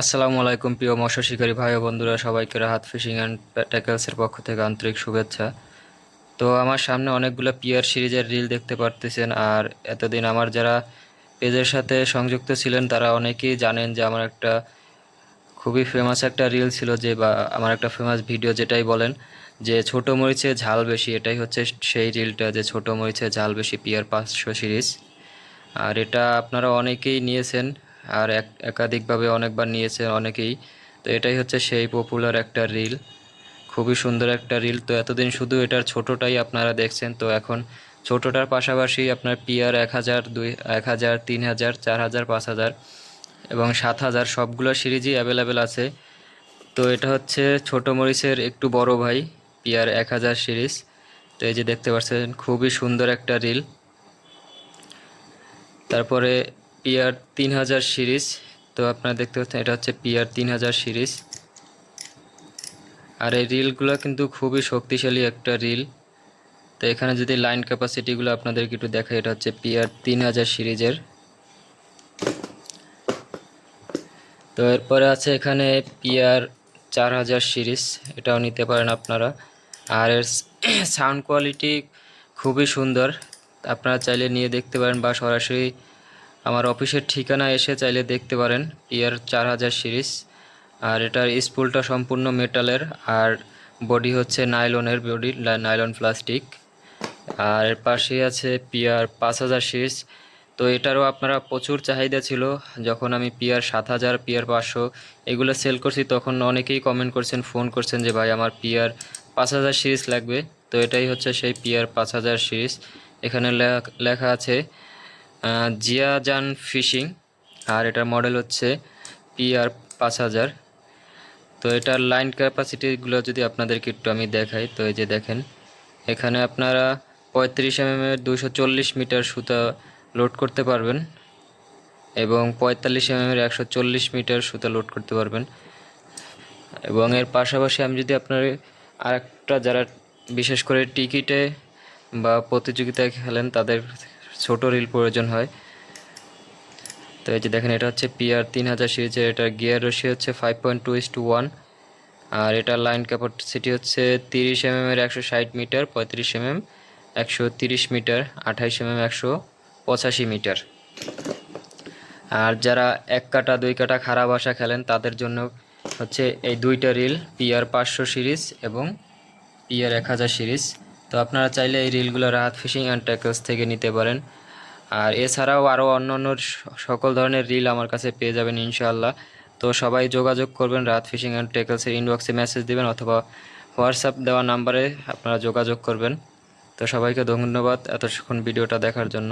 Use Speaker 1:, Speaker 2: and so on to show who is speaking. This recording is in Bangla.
Speaker 1: আসসালামু আলাইকুম প্রিয় মৎস্য শিকারী ভাই বন্ধুরা, সবাইকে রাহাত ফিশিং অ্যান্ড ট্যাকেলসের পক্ষ থেকে আন্তরিক শুভেচ্ছা। তো আমার সামনে অনেকগুলো পিয়ার সিরিজের রিল দেখতে পারতেছেন, আর এতদিন আমার যারা পেজের সাথে সংযুক্ত ছিলেন, তারা অনেকেই জানেন যে আমার একটা খুবই ফেমাস একটা রিল ছিল যে বা আমার একটা ফেমাস ভিডিও যেটাই বলেন যে ছোট মরিচে ঝাল বেশি, এটাই হচ্ছে সেই রিলটা যে ছোট মরিচে ঝাল বেশি, পিয়ার পাঁচশো সিরিজ। আর এটা আপনারা অনেকেই নিয়েছেন আর এক, একাধিকভাবে অনেকবার নিয়েছে অনেকেই। তো এটাই হচ্ছে সেই পপুলার একটা রিল খুবই সুন্দর একটা রিল তো এতদিন শুধু এটার ছোটোটাই আপনারা দেখছেন। তো এখন ছোটোটার পাশাপাশি আপনার পিয়ার এক হাজার, দুই, এক হাজার, তিন হাজার, চার হাজার, পাঁচ হাজার এবং সাত হাজার সবগুলো সিরিজই অ্যাভেলেবেল আছে। তো এটা হচ্ছে ছোট মরিচের একটু বড় ভাই পিয়ার এক হাজার সিরিজ। তো এই যে দেখতে পাচ্ছেন, খুবই সুন্দর একটা রিল তারপরে পিয়ার তিন হাজার সিরিজ। তো আপনারা দেখতে পাচ্ছেন, এটা হচ্ছে পিয়ার তিন হাজার সিরিজ। আর এই রিলগুলো কিন্তু খুবই শক্তিশালী একটা রিল। তো এখানে যদি লাইন ক্যাপাসিটিগুলো আপনাদেরকে একটু দেখাই, এটা হচ্ছে পিয়ার তিন হাজার সিরিজের। তো এরপরে আছে এখানে পিয়ার চার হাজার সিরিজ, এটাও নিতে পারেন আপনারা। আর এর সাউন্ড কোয়ালিটি খুবই সুন্দর। আপনারা চাইলে নিয়ে দেখতে পারেন বা সরাসরি আমার অফিসের ঠিকানা এসে চাইলে দেখতে পারেন পিয়ার চার হাজার সিরিজ। আর এটার স্পুলটা সম্পূর্ণ মেটালের, আর বডি হচ্ছে নাইলনের বডি নাইলন প্লাস্টিক। আর এর পাশেই আছে পিয়ার পাঁচ হাজার সিরিজ। তো এটারও আপনারা প্রচুর চাহিদা ছিল। যখন আমি পিয়ার সাত হাজার, পিয়ার পাঁচশো এগুলো সেল করছি, তখন অনেকেই কমেন্ট করছেন ফোন করছেন যে, ভাই, আমার পিয়ার পাঁচ হাজার সিরিজ লাগবে। তো এটাই হচ্ছে সেই পিয়ার পাঁচ হাজার সিরিজ। এখানে লেখা আছে জিয়াজান ফিশিং, আর এটার মডেল হচ্ছে পিআর পাঁচ হাজার। তো এটার লাইন ক্যাপাসিটিগুলো যদি আপনাদেরকে একটু আমি দেখাই, তো এই যে দেখেন, এখানে আপনারা পঁয়ত্রিশ এম এর দুশো চল্লিশ মিটার সুতা লোড করতে পারবেন এবং পঁয়তাল্লিশ এম এর একশো চল্লিশ মিটার সুতা লোড করতে পারবেন। এবং এর পাশাপাশি আমি যদি আপনার আরেকটা যারা বিশেষ করে টিকিটে বা প্রতিযোগিতায় খেলেন, তাদের ছোট রিল প্রয়োজন হয়। তো এই যে দেখেন, এটা হচ্ছে পিআর তিন হাজার সিরিজের এটা গিয়ার রশি হচ্ছে five point two is two one আর এটা লাইন ক্যাপাসিটি হচ্ছে তিরিশ এমএম এর একশো ষাট মিটার, পঁয়ত্রিশ এমএম একশো তিরিশ মিটার, আঠাইশ এমএম একশো পঁচাশি মিটার। আর যারা এক কাটা, দুই কাটা খারাপ আশা খেলেন, তাদের জন্য হচ্ছে এই দুইটা রিল পিআর পাঁচশো সিরিজ এবং পিআর এক হাজার সিরিজ তো আপনারা চাইলে এই রিলগুলো রাহাত ফিশিং অ্যান্ড ট্যাকলস থেকে নিতে পারেন। আর এছাড়াও আরও অন্য অন্য সকল ধরনের রিল আমার কাছে পেয়ে যাবেন ইনশাআল্লাহ। তো সবাই যোগাযোগ করবেন রাত ফিশিং অ্যান্ড ট্যাকলসের ইনবক্সে মেসেজ দেবেন অথবা হোয়াটসঅ্যাপ দেওয়া নাম্বারে আপনারা যোগাযোগ করবেন। তো সবাইকে ধন্যবাদ এতক্ষণ ভিডিওটা দেখার জন্য।